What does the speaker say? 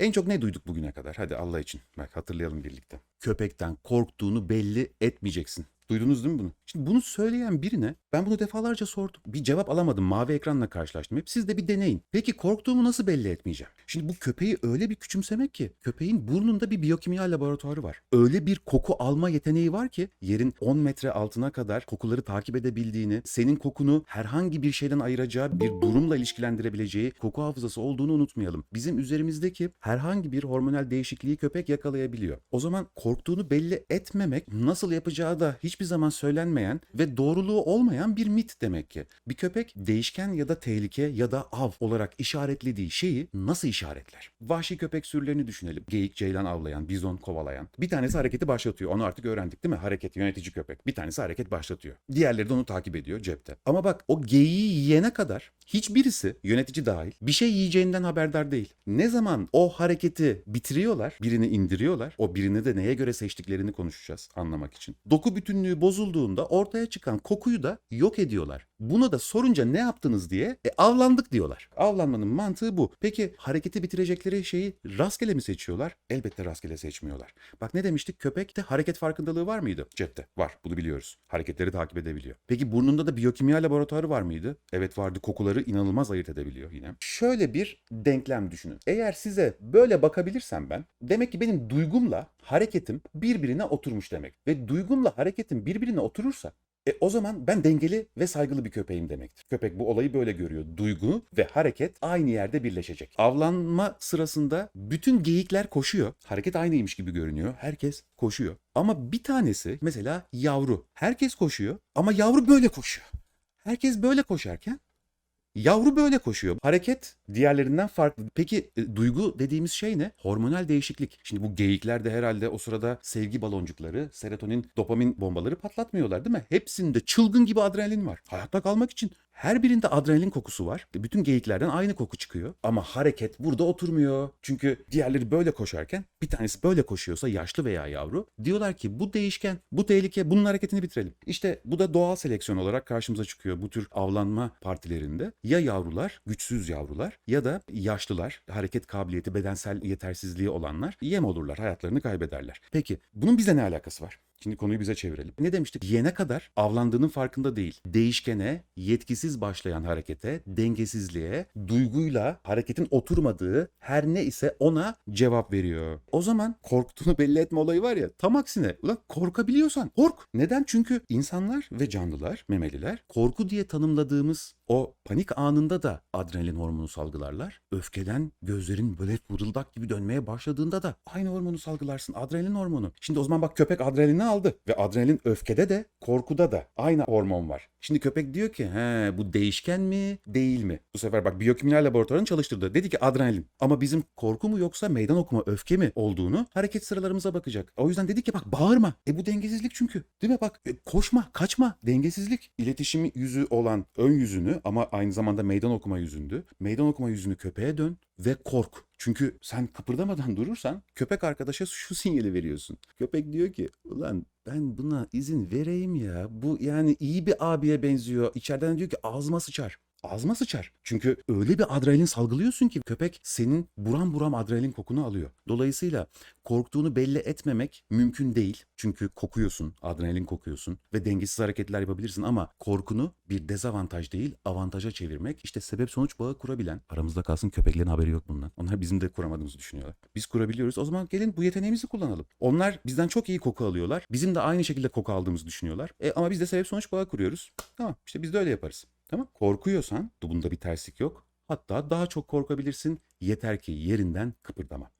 En çok ne duyduk bugüne kadar? Hadi Allah için. Bak hatırlayalım birlikte. Köpekten korktuğunu belli etmeyeceksin. Duydunuz değil mi bunu? Şimdi bunu söyleyen birine ben bunu defalarca sordum. Bir cevap alamadım. Mavi ekranla karşılaştım. Hep siz de bir deneyin. Peki korktuğumu nasıl belli etmeyeceğim? Şimdi bu köpeği öyle bir küçümsemek ki köpeğin burnunda bir biyokimya laboratuvarı var. Öyle bir koku alma yeteneği var ki yerin 10 metre altına kadar kokuları takip edebildiğini, senin kokunu herhangi bir şeyden ayıracağı bir durumla ilişkilendirebileceği koku hafızası olduğunu unutmayalım. Bizim üzerimizdeki herhangi bir hormonal değişikliği köpek yakalayabiliyor. O zaman korktuğunu belli etmemek nasıl yapacağı da hiçbir zaman söylenmeyen ve doğruluğu olmayan bir mit demek ki. Bir köpek değişken ya da tehlike ya da av olarak işaretlediği şeyi nasıl işaretler? Vahşi köpek sürülerini düşünelim. Geyik, ceylan avlayan, bizon kovalayan. Bir tanesi hareketi başlatıyor. Onu artık öğrendik değil mi? Hareket yönetici köpek. Bir tanesi hareket başlatıyor. Diğerleri de onu takip ediyor cepte. Ama bak o geyiği yiyene kadar hiçbirisi yönetici dahil bir şey yiyeceğinden haberdar değil. Ne zaman o hareketi bitiriyorlar, birini indiriyorlar. O birini de neye göre seçtiklerini konuşacağız anlamak için. Doku bütünlüğü bozulduğunda ortaya çıkan kokuyu da yok ediyorlar. Bunu da sorunca ne yaptınız diye e, avlandık diyorlar. Avlanmanın mantığı bu. Peki hareketi bitirecekleri şeyi rastgele mi seçiyorlar? Elbette rastgele seçmiyorlar. Bak ne demiştik? Köpekte hareket farkındalığı var mıydı? Cepte. Var. Bunu biliyoruz. Hareketleri takip edebiliyor. Peki burnunda da biyokimya laboratuvarı var mıydı? Evet vardı. Kokuları inanılmaz ayırt edebiliyor yine. Şöyle bir denklem düşünün. Eğer size böyle bakabilirsem ben demek ki benim duygumla hareketim birbirine oturmuş demek. Ve duygumla hareketim birbirine oturursa e o zaman ben dengeli ve saygılı bir köpeğim demektir. Köpek bu olayı böyle görüyor. Duygu ve hareket aynı yerde birleşecek. Avlanma sırasında bütün geyikler koşuyor. Hareket aynıymış gibi görünüyor. Herkes koşuyor. Ama bir tanesi mesela yavru. Herkes koşuyor ama yavru böyle koşuyor. Herkes böyle koşarken Yavru böyle koşuyor. Hareket diğerlerinden farklı. Peki e, duygu dediğimiz şey ne? Hormonal değişiklik. Şimdi bu geyikler de herhalde o sırada sevgi baloncukları, serotonin, dopamin bombaları patlatmıyorlar değil mi? Hepsinde çılgın gibi adrenalin var. Hayatta kalmak için her birinde adrenalin kokusu var. Bütün geyiklerden aynı koku çıkıyor. Ama hareket burada oturmuyor. Çünkü diğerleri böyle koşarken bir tanesi böyle koşuyorsa yaşlı veya yavru diyorlar ki bu değişken, bu tehlike, bunun hareketini bitirelim. İşte bu da doğal seleksiyon olarak karşımıza çıkıyor bu tür avlanma partilerinde. Ya yavrular, güçsüz yavrular ya da yaşlılar, hareket kabiliyeti, bedensel yetersizliği olanlar yem olurlar, hayatlarını kaybederler. Peki bunun bize ne alakası var? Şimdi konuyu bize çevirelim. Ne demiştik? Yene kadar avlandığının farkında değil. Değişkene, yetkisiz başlayan harekete, dengesizliğe, duyguyla hareketin oturmadığı her ne ise ona cevap veriyor. O zaman korktuğunu belli etme olayı var ya tam aksine. Ulan korkabiliyorsan kork. Neden? Çünkü insanlar ve canlılar, memeliler korku diye tanımladığımız o panik anında da adrenalin hormonu salgılarlar. Öfkeden gözlerin böyle fırıldak gibi dönmeye başladığında da aynı hormonu salgılarsın. Adrenalin hormonu. Şimdi o zaman bak köpek adrenalini aldı. Ve adrenalin öfkede de korkuda da aynı hormon var. Şimdi köpek diyor ki he bu değişken mi değil mi? Bu sefer bak biyokimya laboratuvarını çalıştırdı. Dedi ki adrenalin. Ama bizim korku mu yoksa meydan okuma öfke mi olduğunu hareket sıralarımıza bakacak. O yüzden dedi ki bak bağırma. E bu dengesizlik çünkü. Değil mi bak e, koşma kaçma dengesizlik. İletişim yüzü olan ön yüzünü ama aynı zamanda meydan okuma yüzündü. Meydan okuma yüzünü köpeğe dön ve kork. Çünkü sen kıpırdamadan durursan köpek arkadaşa şu sinyali veriyorsun. Köpek diyor ki ulan ben buna izin vereyim ya. Bu yani iyi bir abiye benziyor. İçeriden diyor ki ağzıma sıçar. Ağzıma sıçar. Çünkü öyle bir adrenalin salgılıyorsun ki köpek senin buram buram adrenalin kokunu alıyor. Dolayısıyla korktuğunu belli etmemek mümkün değil. Çünkü kokuyorsun, adrenalin kokuyorsun ve dengesiz hareketler yapabilirsin ama korkunu bir dezavantaj değil, avantaja çevirmek işte sebep sonuç bağı kurabilen, aramızda kalsın köpeklerin haberi yok bundan. Onlar bizim de kuramadığımızı düşünüyorlar. Biz kurabiliyoruz. O zaman gelin bu yeteneğimizi kullanalım. Onlar bizden çok iyi koku alıyorlar. Bizim de aynı şekilde koku aldığımızı düşünüyorlar. E, ama biz de sebep sonuç bağı kuruyoruz. Tamam işte biz de öyle yaparız. Tamam. Korkuyorsan bunda bir terslik yok. Hatta daha çok korkabilirsin. Yeter ki yerinden kıpırdama.